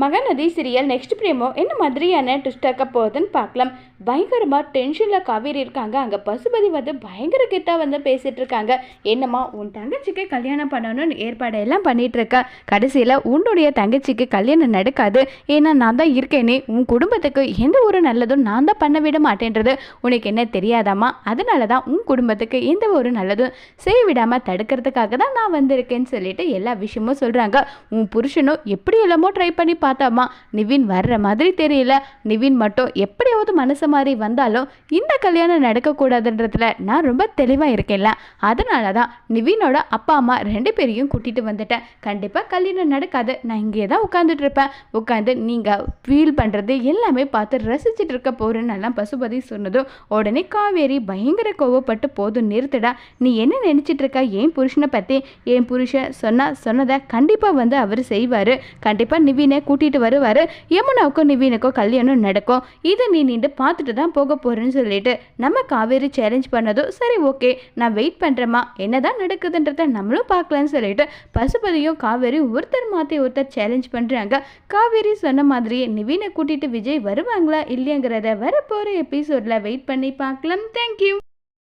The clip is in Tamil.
மகாநதி சீரியல் நெக்ஸ்ட் பிரேமோ என்ன மாதிரியான ட்விஸ்டாக்க போகுதுன்னு பார்க்கலாம். பயங்கரமாக டென்ஷனில் காவேரி இருக்காங்க. அங்கே பசுபதி வந்து பயங்கர கிட்டா வந்து பேசிகிட்டு இருக்காங்க. என்னம்மா உன் தங்கச்சிக்கு கல்யாணம் பண்ணணும்னு ஏற்பாடெல்லாம் எல்லாம் கடைசியில் உன்னுடைய தங்கச்சிக்கு கல்யாணம் நடக்காது. ஏன்னா நான் தான் இருக்கேனே. உன் குடும்பத்துக்கு எந்த ஒரு நல்லதும் நான் தான் பண்ண விட மாட்டேன்றது உனக்கு என்ன தெரியாதாம்மா? அதனால தான் உன் குடும்பத்துக்கு எந்த ஒரு நல்லதும் செய்ய விடாமல் தடுக்கிறதுக்காக தான் நான் வந்திருக்கேன்னு சொல்லிட்டு எல்லா விஷயமும் சொல்கிறாங்க உன் புருஷனும் எப்படி எல்லாமோ ட்ரை பண்ணி பார்த்தாமா நிவின் வர்ற மாதிரி தெரியல. நிவின் மட்டும் எப்படியாவது மனசு மாதிரி வந்தாலும் இந்த கல்யாணம் நடக்கக்கூடாதுன்றதுல நான் ரொம்ப தெளிவாக இருக்கேன்ல. அதனால தான் நிவினோட அப்பா அம்மா ரெண்டு பேரையும் கூட்டிகிட்டு வந்துட்டேன். கண்டிப்பாக கல்யாணம் நடக்காது. நான் இங்கே தான் உட்காந்துட்டு இருப்பேன். உட்காந்து நீங்கள் ஃபீல் பண்ணுறது எல்லாமே பார்த்து ரசிச்சுட்டு இருக்க போகிறேன்னெல்லாம் பசுபதி சொன்னதும் உடனே காவேரி பயங்கர கோவப்பட்டு போதும் நிறுத்துடா. நீ என்ன நினச்சிட்டு இருக்க? என் புருஷனை பற்றி என் புருஷன்? சொன்னால் சொன்னதை கண்டிப்பாக வந்து அவர் செய்வார். கண்டிப்பாக நிவினை கூட்டிகிட்டு வருவார். யமுனாவுக்கும் நிவீனுக்கும் கல்யாணம் நடக்கும். இதை நீ நின்று பார்த்துட்டு தான் போக போகிறேன்னு சொல்லிட்டு நம்ம காவேரி சேலஞ்ச் பண்ணதும் சரி ஓகே நான் வெயிட் பண்ணுறேம்மா என்னதான் நடக்குதுன்றத நம்மளும் பார்க்கலான்னு சொல்லிட்டு பசுபதியும் காவேரி ஒருத்தர் மாற்றி ஒருத்தர் சேலஞ்ச் பண்ணுறாங்க காவேரி சொன்ன மாதிரியே நிவீனை கூட்டிகிட்டு விஜய் வருவாங்களா இல்லையாங்கிறத வரப்போகிற எபிசோடில் வெயிட் பண்ணி பார்க்கலாம். தேங்க்யூ